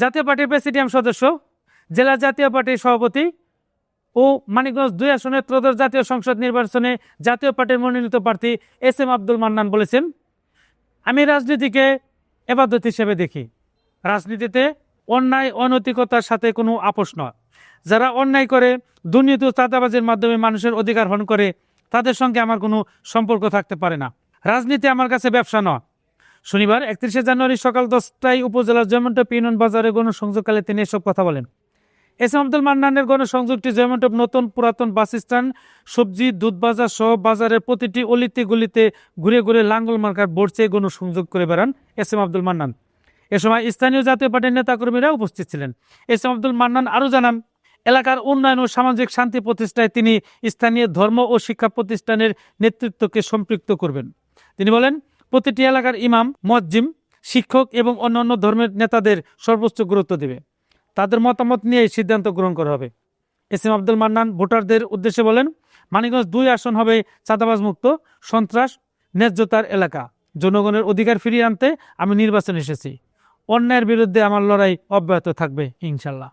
জাতীয় পার্টির প্রেসিডিয়াম সদস্য, জেলা জাতীয় পার্টির সভাপতি ও মানিকগঞ্জ দুই আসনের ত্রয়োদশ জাতীয় সংসদ নির্বাচনে জাতীয় পার্টির মনোনীত প্রার্থী এস এম আব্দুল মান্নান বলেছেন, আমি রাজনীতিকে এবাদত হিসেবে দেখি। রাজনীতিতে অন্যায়, অনৈতিকতার সাথে কোনো আপোষ নয়। যারা অন্যায় করে, দুর্নীতি চাঁদাবাজির মাধ্যমে মানুষের অধিকার হরণ করে, তাদের সঙ্গে আমার কোনো সম্পর্ক থাকতে পারে না। রাজনীতি আমার কাছে ব্যবসা নয়। শনিবার একত্রিশে জানুয়ারি সকাল দশটায় উপজেলার জয়মন্টপ ইউনিয়ন বাজারে গণসংযোগকালে তিনি এসব কথা বলেন। এস এম আব্দুল মান্নানের গণসংযোগটি জয়মন্টপ নতুন পুরাতন বাস স্ট্যান্ড, সবজি, দুধ বাজার সহ বাজারের প্রতিটি অলিতে গলিতে ঘুরে ঘুরে লাঙ্গল মার্কার চেয়ে গণসংযোগ করে বেড়ান এস এম আব্দুল মান্নান। এ সময় স্থানীয় জাতীয় পার্টির নেতাকর্মীরা উপস্থিত ছিলেন। এস এম আব্দুল মান্নান আরও জানান, এলাকার উন্নয়ন ও সামাজিক শান্তি প্রতিষ্ঠায় তিনি স্থানীয় ধর্ম ও শিক্ষা প্রতিষ্ঠানের নেতৃত্বকে সম্পৃক্ত করবেন। তিনি বলেন প্রতিটি এলাকার ইমাম মজ্জিম শিক্ষক এবং অন্যান্য ধর্মের নেতাদের সর্বোচ্চ গুরুত্ব দেবে। তাদের মতামত নিয়ে এই সিদ্ধান্ত গ্রহণ করা হবে। এস এম আব্দুল মান্নান ভোটারদের উদ্দেশ্যে বলেন, মানিকগঞ্জ দুই আসন হবে চাঁদাবাজ মুক্ত, সন্ত্রাস, ন্যায্যতার এলাকা। জনগণের অধিকার ফিরিয়ে আনতে আমি নির্বাচনে এসেছি। অন্যায়ের বিরুদ্ধে আমার লড়াই অব্যাহত থাকবে, ইনশাল্লাহ।